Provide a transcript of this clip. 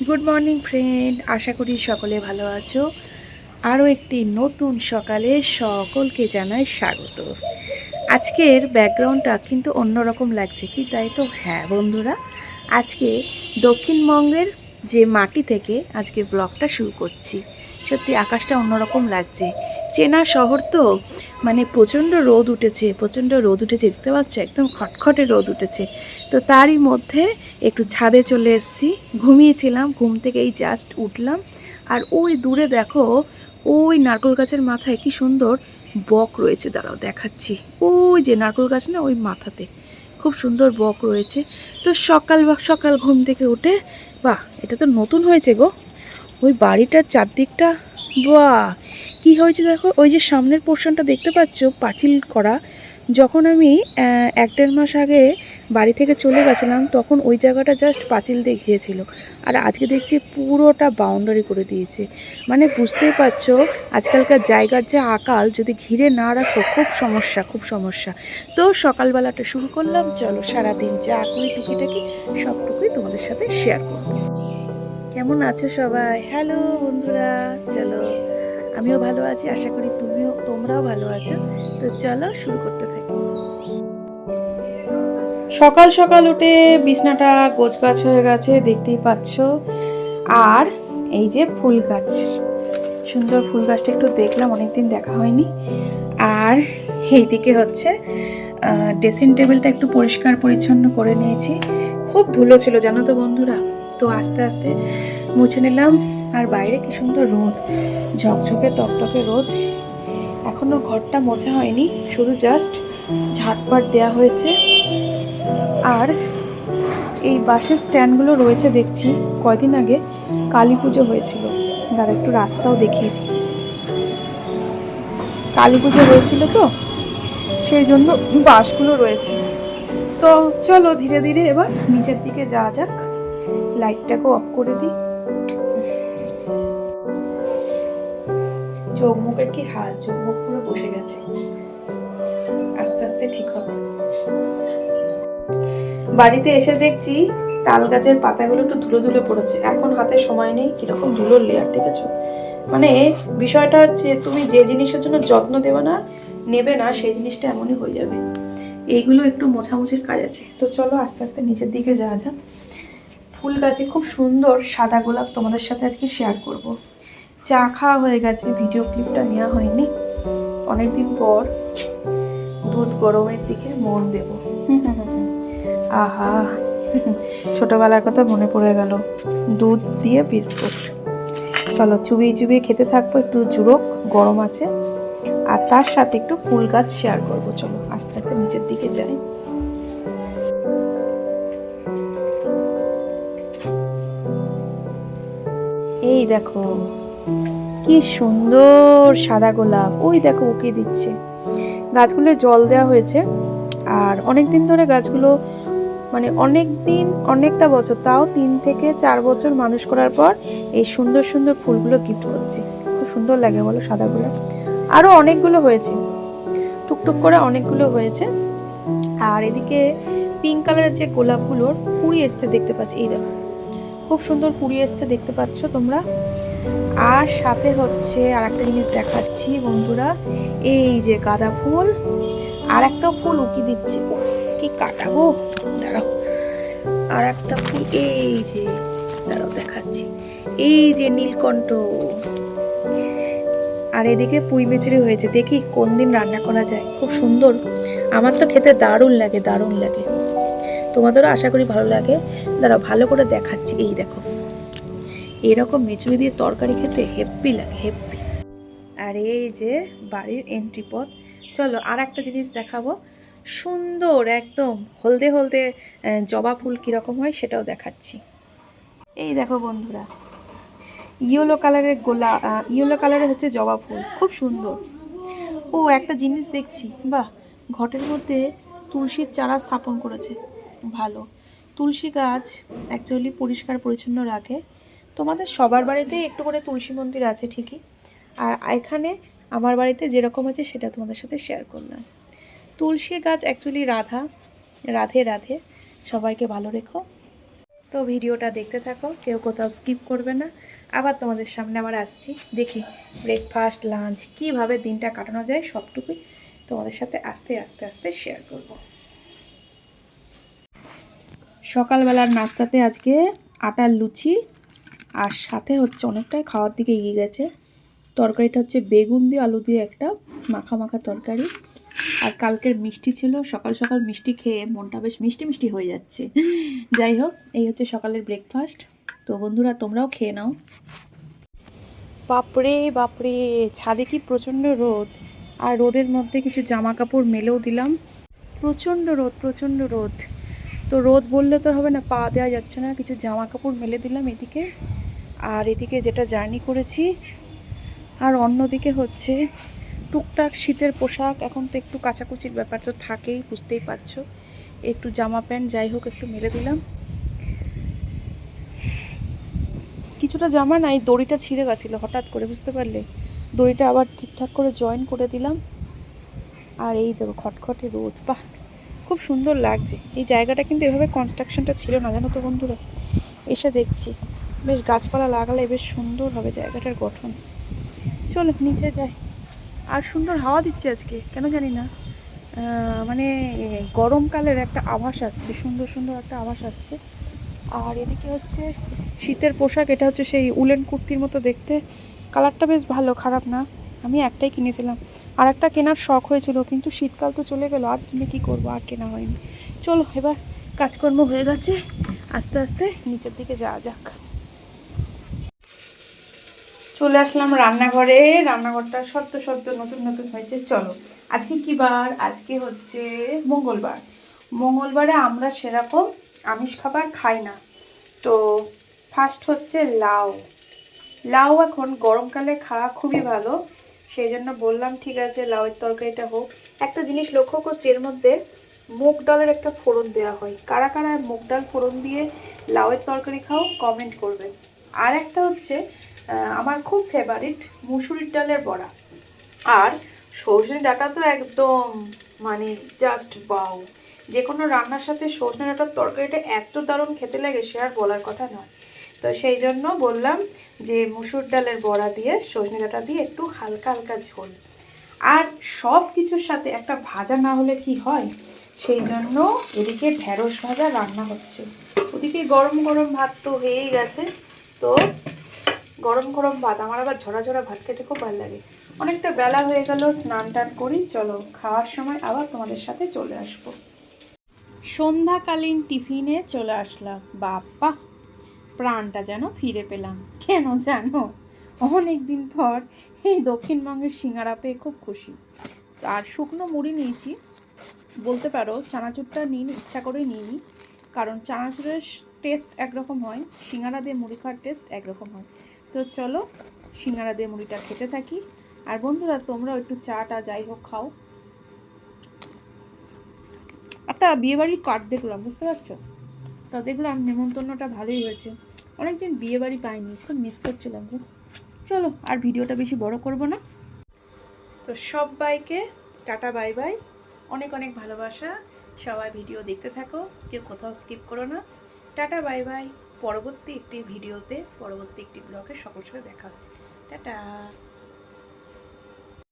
Good morning friend আশা করি সকলে ভালো আছো। আরও একটি নতুন সকালে সকলকে জানাই স্বাগত। আজকের ব্যাকগ্রাউন্ডটা কিন্তু অন্যরকম লাগছে কি, তাই তো? হ্যাঁ বন্ধুরা, আজকে দক্ষিণবঙ্গের যে মাটি থেকে আজকে ব্লগটা শুরু করছি। সত্যি, আকাশটা অন্যরকম লাগছে। চেনা শহর তো মানে প্রচণ্ড রোদ উঠেছে, প্রচণ্ড রোদ উঠেছে, দেখতে পাচ্ছ? একদম খটখটে রোদ উঠেছে। তো তারই মধ্যে একটু ছাদে চলে এসেছি, ঘুমিয়েছিলাম, ঘুম থেকে এই জাস্ট উঠলাম। আর ওই দূরে দেখো, ওই নারকেল গাছের মাথায় কি সুন্দর বক রয়েছে, দাঁড়াও দেখাচ্ছি। ওই যে নারকেল গাছ না, ওই মাথাতে খুব সুন্দর বক রয়েছে। তো সকাল বা, সকাল ঘুম থেকে উঠে, বাহ, এটা তো নতুন হয়েছে গো। ওই বাড়িটার চারদিকটা, বাহ হয়েছে দেখো, ওই যে সামনের পোর্শনটা দেখতে পাচ্ছ, পাঁচিল করা। যখন আমি এক দেড় মাস আগে বাড়ি থেকে চলে গেছিলাম, তখন ওই জায়গাটা জাস্ট পাঁচিল দিয়ে ঘিরেছিল। আর আজকে দেখছি পুরোটা বাউন্ডারি করে দিয়েছে। মানে বুঝতেই পারছ, আজকালকার জায়গার যে আকাল, যদি ঘিরে না রাখো, খুব সমস্যা খুব সমস্যা। তো সকালবেলাটা শুরু করলাম, চলো সারাদিন যা করি টুকিটাকি, সবটুকুই তোমাদের সাথে শেয়ার করব। কেমন আছো সবাই? হ্যালো বন্ধুরা, চলো। আমিও ভালো আছি, আশা করি তুমিও, তোমরাও ভালো আছো। তো চলো শুরু করতে থাকি। সকাল সকাল উঠে বিছনাটা গোছ গাছ হয়ে গেছে, দেখতেই পাচ্ছ। আর এই যে ফুল গাছ। সুন্দর ফুল গাছটা একটু দেখলাম, অনেকদিন দেখা হয়নি। আর এইদিকে হচ্ছে ড্রেসিং টেবিলটা একটু পরিষ্কার পরিচ্ছন্ন করে নিয়েছি। খুব ধুলো ছিল, জানো তো বন্ধুরা? তো আস্তে আস্তে মুছে নিলাম। আর বাইরে কি সুন্দর রোদ। ঝকঝকে তকতকে রোদ। এখনও ঘরটা মোছা হয়নি, শুধু জাস্ট ঝাটপাট দেওয়া হয়েছে। আর এই বাসের স্ট্যান্ডগুলো রয়েছে দেখছি, কয়দিন আগে কালী পুজো হয়েছিল। দাঁড়া, একটু রাস্তাও দেখিয়ে কালী পুজো হয়েছিল তো, সেই জন্য বাসগুলো রয়েছে। তো চলো ধীরে ধীরে এবার নিচের দিকে যাওয়া যাক। লাইটটাকে অফ করে দিই। চোখ কি হাল চোখ পুরো বসে গেছে। আস্তে আস্তে ঠিক হবে। বাড়িতে এসে দেখছি তাল গাছের পাতাগুলো একটু ধুলো ধুলো পড়েছে। এখন হাতে সময় নেই, কীরকম ধুলোর লেয়ার দেখেছ? মানে বিষয়টা হচ্ছে, তুমি যে জিনিসের জন্য যত্ন দেবে না, নেবে না, সেই জিনিসটা এমনই হয়ে যাবে। এইগুলো একটু মোছামুছির কাজ আছে। তো চলো আস্তে আস্তে নিচের দিকে যাওয়া যাক। ফুল গাছে খুব সুন্দর সাদা গোলাপ তোমাদের সাথে আজকে শেয়ার করব। চা খাওয়া হয়ে গেছে ভিডিও ক্লিপটা নেওয়া হয়নি। অনেকদিন পর দুধ গরমের দিকে মন দেব। আহা, ছোটবেলার কথা মনে পড়ে গেল। দুধ দিয়ে বিস্কুট। চলো, চুবিয়ে চুবিয়ে খেতে থাকব, একটু জুড়োক গরম আছে। আর তার সাথে একটু ফুল গাছ শেয়ার করব, চলো, আস্তে আস্তে নিচের দিকে যাই। এই দেখো কি সুন্দর সাদা গোলাপ। ওই দেখো, উকি দিচ্ছে। গাছগুলো জল দেওয়া হয়েছে। আর অনেক দিন ধরে গাছগুলো মানে অনেক দিন অনেকটা বছর, তাও তিন থেকে চার বছর মানুষ করার পর এই সুন্দর সুন্দর ফুলগুলো গিফট করছে। খুব সুন্দর লাগে বলো সাদা গোলাপ আরও অনেকগুলো হয়েছে। টুকটুক করে অনেকগুলো হয়েছে। আর এদিকে পিঙ্ক কালারের যে গোলাপগুলোর কুড়ি এসছে দেখতে পাচ্ছি এই দেখো। খুব সুন্দর কুড়ি এসছে দেখতে পাচ্ছ তোমরা। আর সাথে হচ্ছে আর একটা জিনিস দেখাচ্ছি, বন্ধুরা। এই যে গাঁদা ফুল আর একটা ফুল উকি দিচ্ছে। কি কাটাবো দাঁড়াও। আর একটা ফুল, এই যে, দাঁড়াও দেখাচ্ছি। এই যে নীলকণ্ঠ। আর এদিকে পুঁই বেচড়ি হয়েছে। দেখি কোন দিন রান্না করা যায়। খুব সুন্দর। আমার তো খেতে দারুণ লাগে দারুণ লাগে। তোমাদেরও আশা করি ভালো লাগে। দাঁড়াও, ভালো করে দেখাচ্ছি। এই দেখো। এরকম মেচুরি দিয়ে তরকারি খেতে হেব্বি লাগে, হেব্বি। আর এই যে বাড়ির এন্ট্রি পথ, চলো আর একটা জিনিস দেখাবো। সুন্দর একদম হলদে হলদে জবা ফুল কীরকম হয় সেটাও দেখাচ্ছি। এই দেখো বন্ধুরা, ইয়েলো কালারের গোলা ইয়েলো কালারের হচ্ছে জবা ফুল, খুব সুন্দর। ও, একটা জিনিস দেখছি, বাহ, ঘটের মধ্যে তুলসীর চারা স্থাপন করেছে, ভালো। তুলসী গাছ অ্যাকচুয়ালি পরিষ্কার পরিচ্ছন্ন রাখে তোমাদের সবার বাড়িতেই একটু করে তুলসী মন্দির আছে ঠিকই। আর এখানে আমার বাড়িতে যেরকম আছে সেটা তোমাদের সাথে শেয়ার করলাম। তুলসী গাছ অ্যাকচুয়ালি রাধা, রাধে রাধে। সবাইকে ভালো রেখো। তো ভিডিওটা দেখতে থাকো, কেউ কোথাও স্কিপ করবে না। আবার তোমাদের সামনে আবার আসছি। দেখি ব্রেকফাস্ট লাঞ্চ কীভাবে দিনটা কাটানো যায় সবটুকুই তোমাদের সাথে আস্তে আস্তে আস্তে শেয়ার করব। সকালবেলার নাস্তাতে আজকে আটার লুচি আর সাথে হচ্ছে অনেকটাই খাওয়ার দিকে এগিয়ে গেছে। তরকারিটা হচ্ছে বেগুন দিয়ে আলু দিয়ে একটা মাখা মাখা তরকারি। আর কালকের মিষ্টি ছিল, সকাল সকাল মিষ্টি খেয়ে মনটা বেশ মিষ্টি মিষ্টি হয়ে যাচ্ছে। যাই হোক, এই হচ্ছে সকালের ব্রেকফাস্ট তো বন্ধুরা, তোমরাও খেয়ে নাও। বাপরে বাপরে, ছাদে কি প্রচণ্ড রোদ? আর রোদের মধ্যে কিছু জামা কাপড় মেলেও দিলাম। প্রচণ্ড রোদ প্রচণ্ড রোদ। তো রোদ বললে তো হবে না, পা দেওয়া যাচ্ছে না, কিছু জামা কাপড় মেলে দিলাম এদিকে। আর এদিকে যেটা জার্নি করেছি, আর অন্যদিকে হচ্ছে টুকটাক শীতের পোশাক। এখন তো একটু কাচাকুচির ব্যাপার তো থাকেই, বুঝতেই পারছ। একটু জামা প্যান্ট, যাই হোক, একটু মেলে দিলাম। কিছুটা জামা নাই, দড়িটা ছিঁড়ে গেছিল হঠাৎ করে, বুঝতে পারলে? দড়িটা আবার ঠিকঠাক করে জয়েন করে দিলাম। আর এই দেখো, খটখটে রোদ। বাহ! খুব সুন্দর লাগছে। এই জায়গাটা কিন্তু এভাবে কনস্ট্রাকশনটা ছিল না, জানো তো বন্ধুরা? এসে দেখছি। বেশ গাছপালা লাগালে বেশ সুন্দর হবে জায়গাটার গঠন। চলো, নিচে যাই। আর সুন্দর হাওয়া দিচ্ছে আজকে, কেন জানি না। মানে গরমকালের একটা আভাস আসছে, সুন্দর সুন্দর একটা আভাস আসছে। আর এদিকে হচ্ছে শীতের পোশাক, এটা হচ্ছে সেই উলেন কুর্তির মতো দেখতে। কালারটা বেশ ভালো, খারাপ না। আমি একটাই কিনেছিলাম। আর একটা কেনার শখ হয়েছিল, কিন্তু শীতকাল তো চলে গেল, আর কিনে কী করব, আর কেনা হয়নি। চলো, এবার কাজকর্ম হয়ে গেছে। আস্তে আস্তে নিচের দিকে যাওয়া যাক। চলে আসলাম রান্নাঘরে। রান্নাঘরটা সদ্য সত্য, নতুন নতুন হয়েছে। চলো, আজকে কি বার? আজকে হচ্ছে মঙ্গলবার। মঙ্গলবারে আমরা সেরকম আমিষ খাবার খাই না। তো ফার্স্ট হচ্ছে লাউ। লাউ এখন গরমকালে খাওয়া খুবই ভালো। সেই জন্য বললাম, ঠিক আছে, লাউয়ের তরকারিটা হোক। একটা জিনিস লক্ষ্য করছি, এর মধ্যে মুগ ডালের একটা ফোড়ন দেওয়া হয়। কারা কারা মুগ ডাল ফোড়ন দিয়ে লাউয়ের তরকারি খাও কমেন্ট করবে। আর একটা হচ্ছে আমার খুব ফেভারিট মুসুরির ডালের বড়া। আর সর্ষে ডাঁটা তো একদম মানে জাস্ট বাউ যে কোনো রান্নার সাথে সজনে ডাঁটার তরকারিটা এত দারুণ খেতে লাগে, সে আর বলার কথা নয়। তো সেই জন্য বললাম যে মুসুর ডালের বড়া দিয়ে, সজনে ডাঁটা দিয়ে একটু হালকা হালকা ঝোল। আর সব কিছুর সাথে একটা ভাজা না হলে কি হয়? সেই জন্য এদিকে ঢেঁড়স ভাজা রান্না হচ্ছে। ওদিকে গরম গরম ভাত তো হয়েই গেছে। তো গরম গরম ভাত। আমার আবার ঝরা ঝরা ভাত খেতে খুব ভালো লাগে। অনেকটা বেলা হয়ে গেল, স্নান টান করি, চলো খাওয়ার সময় আবার তোমাদের সাথে চলে আসব। সন্ধ্যাকালীন টিফিনে চলে আসলাম। বাপ্পা, প্রাণটা যেন ফিরে পেলাম। কেন জানো? অনেক দিন পর এই দক্ষিণবঙ্গের সিঙ্গারা পেয়ে খুব খুশি। আর শুকনো মুড়ি নিয়েছি। বলতে পারো, চানাচুরটা নিন, ইচ্ছা করেই নিইনি। কারণ চানাচুরের টেস্ট একরকম হয়, সিঙ্গারা দিয়ে মুড়ি খাওয়ার টেস্ট একরকম হয়। তো চলো সিঙ্গারা দিয়ে মুড়িটা খেতে থাকি। আর বন্ধুরা, তোমরাও একটু চাটা যাই হোক খাও। একটা বিয়েবাড়ির কার্ড দেখলাম, বুঝতে পারছ? তা দেখলাম নেমন্তন্নটা ভালোই হয়েছে। অনেকদিন বিয়ে বাড়ি পাইনি খুব মিস করছিলাম গো চলো, আর ভিডিওটা বেশি বড় করব না। তো সব বাইকে টাটা, বাই বাই। অনেক অনেক ভালোবাসা। সবাই ভিডিও দেখতে থাকো, কেউ কোথাও স্কিপ করো না। Tata, bye bye. পরবর্তী একটি ভিডিওতে পরবর্তী একটি ব্লগে সকল সময় দেখা হচ্ছে। টাটা!